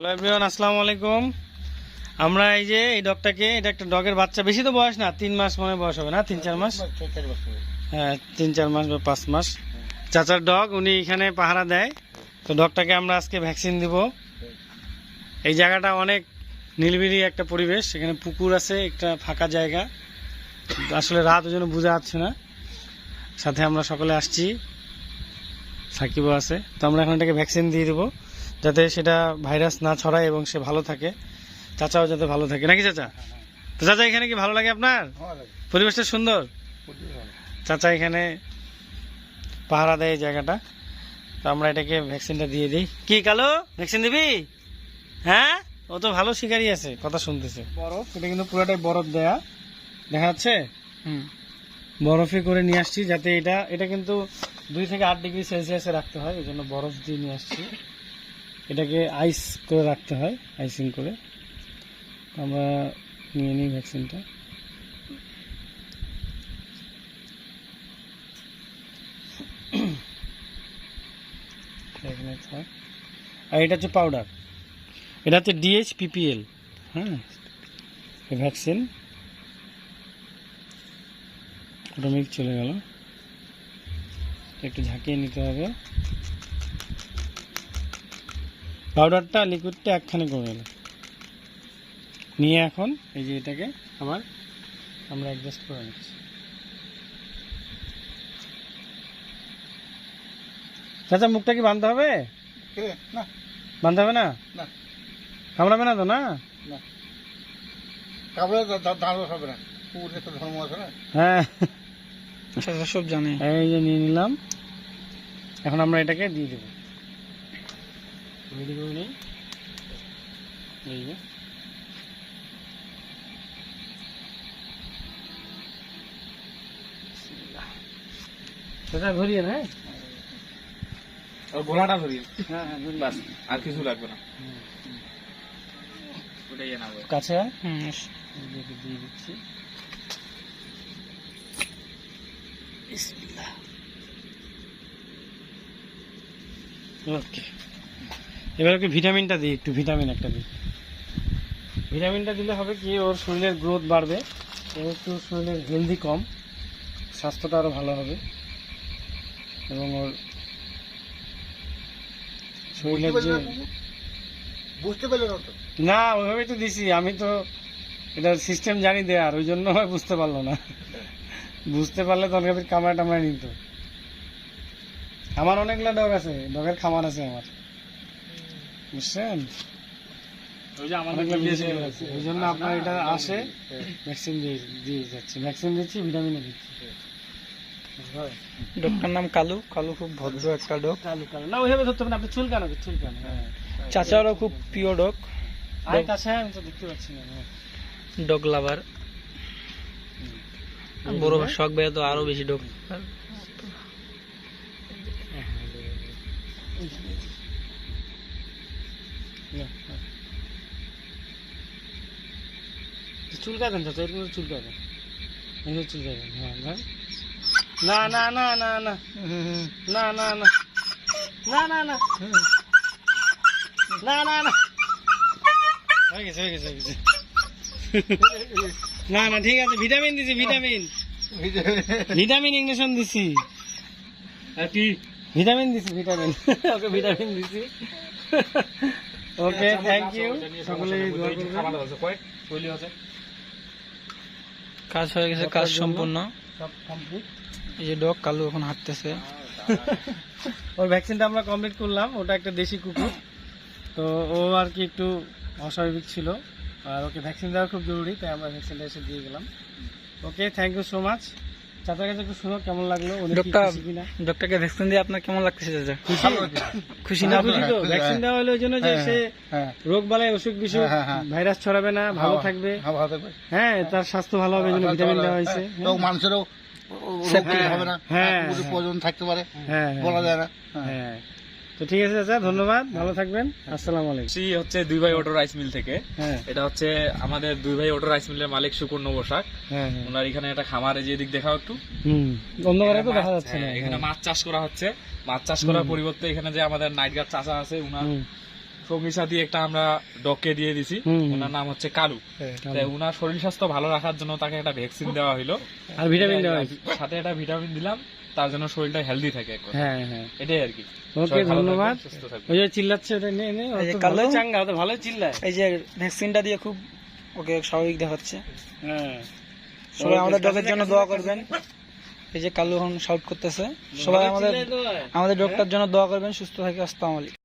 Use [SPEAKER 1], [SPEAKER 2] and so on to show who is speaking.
[SPEAKER 1] আসসালামু আলাইকুম। আমরা এই যে, এই ডগটাকে, এটা একটা ডগের বাচ্চা। বেশি তো বয়স না, তিন মাস মনে বয়স হবে না? তিন, চার মাস? হ্যাঁ তিন, চার মাস বা পাঁচ মাস। চাচার ডগ, উনি এখানে পাহারা দেয়। তো ডগটাকে আমরা আজকে ভ্যাকসিন দিব। এই জায়গাটা অনেক নীলবিরি একটা পরিবেশ। এখানে পুকুর আছে, একটা ফাঁকা জায়গা। আসলে রাত ওই জন্য বোঝা যাচ্ছে না। সাথে আমরা সকলে আসছি। সাকিবও আছে। তো আমরা এখন এটাকে ভ্যাকসিন দিয়ে দেবো। যাতে সেটা ভাইরাস না ছড়ায় এবং সে ভালো থাকে। চাচাও যাতে ভালো থাকে। নাকি চাচা? তো চাচা এখানে কি ভালো লাগে আপনার? পরিবেশটা সুন্দর? চাচা এখানে পাহারা দেয় জায়গাটা। তো আমরা এটাকে ভ্যাকসিনটা দিয়ে দিই। কি কালো? ভ্যাকসিন দিবি? হ্যাঁ? ও তো ভালো শিকারই আছে কথা শুনতেছে। বরফ এটা কিন্তু পুরোটাই বরফ দেয়া। দেখা যাচ্ছে? বরফে করে নিয়ে আসছি যাতে এটা এটা কিন্তু দুই থেকে আট ডিগ্রি সেলসিয়াসে রাখতে হয় এই জন্য বরফ দিয়ে নিয়ে আসছি। এটাকে আইস করে রাখতে হয় আইসিং করে। আমরা নিয়ে নিই ভ্যাকসিনটা আর এটা হচ্ছে পাউডার এটা হচ্ছে ডিএইচ পিপিএল হ্যাঁ ভ্যাকসিন অটোমেটিক চলে গেল। একটু ঝাঁকিয়ে নিতে হবে। পাউডারটা লিকুইডটা একখানে করে নিল নিয়ে এখন এই যে এটাকে আবার আমরা অ্যাডজাস্ট করে নিচ্ছি। চাচা মুখটা কি বাঁধতে হবে?
[SPEAKER 2] না।
[SPEAKER 1] বাঁধতে হবে না?
[SPEAKER 2] না।
[SPEAKER 1] কামড়াবে না তো না?
[SPEAKER 2] দাঁড়ো হবে না। পুকুরে তো ধর্ম আছে না।
[SPEAKER 1] হ্যাঁ।
[SPEAKER 3] চাচা সব জানে।
[SPEAKER 1] এই যে নিয়ে নিলাম। এখন আমরা এটাকে দিয়ে দেবো। রেডি করে নিই এই যে। সেটা ধরিয়ে না।
[SPEAKER 3] আর গোলাটা ধরিয়ে
[SPEAKER 1] হ্যাঁ হ্যাঁ
[SPEAKER 3] বাস আর কিছু লাগবে না। ওটাই না
[SPEAKER 1] কাছে দিয়ে দিচ্ছি। বিসমিল্লাহ। ওকে। এবার ওকে ভিটামিনটা দিই একটু ভিটামিন একটা দিই। ভিটামিনটা দিলে হবে কি ওর শরীরের গ্রোথ বাড়বে ওর একটু শরীরের হেলদি কম স্বাস্থ্যটা আরও ভালো হবে এবং ওর শরীরের যে
[SPEAKER 2] বুঝতে পারলে না
[SPEAKER 1] না ওইভাবেই তো দিছি আমি তো এটা সিস্টেম জানি দেয়ার ওই জন্য বুঝতে পারল না। বুঝতে পারলে তরকারির কামড়া টামড়া নিত। আমার অনেকগুলো ডগ আছে ডগের খামার আছে আমার। বুঝছেন
[SPEAKER 3] ওই
[SPEAKER 1] জন্য আপনার এটা আসে ভ্যাকসিন দিয়ে দিয়ে যাচ্ছি। ভ্যাকসিন দিচ্ছি ভিটামিনও দিচ্ছি। হয়।
[SPEAKER 3] ডগটার নাম কালু। কালু খুব ভদ্র একটা ডগ
[SPEAKER 1] চালু কালো। না ওইভাবে ধরতে হবে না। আপনি চুল কেন চুল কেন? হ্যাঁ।
[SPEAKER 3] চাচারও খুব প্রিয় ডগ
[SPEAKER 1] আয় কাছে আমি তো দেখতে পাচ্ছি না।
[SPEAKER 3] Dog lover. বড় শখ বেয়ে তো আরও বেশি ডগ
[SPEAKER 1] চুলকাতেন চাচা এরকম করে চুলকাতেন এরকম চুলকাতেন হ্যাঁ ধর। না না না না না। না না না। না না না। না না না। হয়ে গেছে হয়ে গেছে হয়ে গেছে। না না ঠিক আছে ভিটামিন দিছি ভিটামিন। ভিটামিন ইঞ্জেকশন দিছি।
[SPEAKER 3] কি?
[SPEAKER 1] ভিটামিন দিছি ভিটামিন। ওকে ভিটামিন দিছি। ওকে থ্যাংক ইউ সকলে দোয়া করবেন।
[SPEAKER 3] কাজ হয়ে গেছে কাজ সম্পূর্ণ।
[SPEAKER 1] সব কমপ্লিট
[SPEAKER 3] এই যে ডগ কালু এখন হাঁটতেছে।
[SPEAKER 1] ওর ভ্যাকসিনটা আমরা কমপ্লিট করলাম ওটা একটা দেশি কুকুর। তো ও আর কি একটু অস্বাভাবিক ছিল। আর ওকে ভ্যাকসিন দেওয়া খুব জরুরি তাই আমরা ভ্যাকসিনটা এসে দিয়ে গেলাম। Okay thank you so much চাচার কাছে একটু শুনো কেমন লাগল? উনি কি
[SPEAKER 3] ডগটা
[SPEAKER 1] খুশি কিনা?
[SPEAKER 3] ডগটাকে ভ্যাকসিন দিয়ে আপনার কেমন লাগতেছে চাচা?
[SPEAKER 1] খুশি।
[SPEAKER 3] খুশি
[SPEAKER 1] না
[SPEAKER 3] না
[SPEAKER 1] খুশি তো ভ্যাকসিন দেওয়া হলো ওই জন্য যে সে
[SPEAKER 2] হ্যাঁ
[SPEAKER 1] রোগ বালাই অসুখ বিসুখ
[SPEAKER 2] হ্যাঁ, হ্যাঁ।
[SPEAKER 1] ভাইরাস ছড়াবে না ভালো থাকবে।
[SPEAKER 2] হ্যাঁ ভালো থাকবে।
[SPEAKER 1] হ্যাঁ তার স্বাস্থ্য ভালো হবে জন্য ভিটামিন দেওয়া হয়েছে।
[SPEAKER 2] মানুষেরও হবে না
[SPEAKER 1] হ্যাঁ, হ্যাঁ।
[SPEAKER 2] থাকতে পারে
[SPEAKER 1] হ্যাঁ
[SPEAKER 2] বলা
[SPEAKER 1] হ্যাঁ
[SPEAKER 2] যায় না। হ্যাঁ।
[SPEAKER 1] তো ঠিক আছে চাচা ধন্যবাদ। ভালো থাকবেন। আসসালাম আলাইকুম।
[SPEAKER 4] হচ্ছে দুই ভাই অটো রাইস মিল থেকে।
[SPEAKER 1] হ্যাঁ।
[SPEAKER 4] এটা হচ্ছে আমাদের দুই ভাই অটো রাইস মিলের মালিক সুকর্ণ বসাক।
[SPEAKER 1] হ্যাঁ হ্যাঁ।
[SPEAKER 4] ওনার এখানে একটা খামারে যে দিক দেখাও একটু।
[SPEAKER 1] হুম। অন্ধকারে তো দেখা
[SPEAKER 4] মাছ-
[SPEAKER 1] যাচ্ছে
[SPEAKER 4] এখানে। মাছ চাষ করা হচ্ছে। মাছ চাষ করার পরিবর্তে এখানে যে আমাদের নাইট গার্ড চাষা আছে উনার। সঙ্গী সাথী একটা আমরা ডগকে দিয়ে দিছি। ওনার নাম হচ্ছে কালু। তাই ওনার শরীর স্বাস্থ্য ভালো রাখার জন্য তাকে একটা ভ্যাকসিন দেওয়া হলো
[SPEAKER 1] আর ভিটামিন দেওয়া
[SPEAKER 4] সাথে একটা ভিটামিন দিলাম তার জন্য শরীরটা হেলদি থাকে
[SPEAKER 1] হ্যাঁ হ্যাঁ।
[SPEAKER 4] এটাই আর কি।
[SPEAKER 1] ওকে ধন্যবাদ।
[SPEAKER 4] সুস্থ
[SPEAKER 1] ওই যে চিল্লাচ্ছে ওটা নে
[SPEAKER 3] এই যে কালো?
[SPEAKER 1] চাঙ্গা তো ভালোই চিল্লায়।
[SPEAKER 3] এই যে ভ্যাকসিনটা দিয়ে খুব ওকে স্বাভাবিক দেখাচ্ছে।
[SPEAKER 1] হ্যাঁ।
[SPEAKER 3] সবাই আমাদের ডগের জন্য দোয়া করবেন। এই যে কালু এখন শাউট করতেছে। সবাই আমাদের
[SPEAKER 1] হয়।
[SPEAKER 3] আমাদের ডগটার জন্য দোয়া করবেন সুস্থ থাকে আসসালামু আলাইকুম।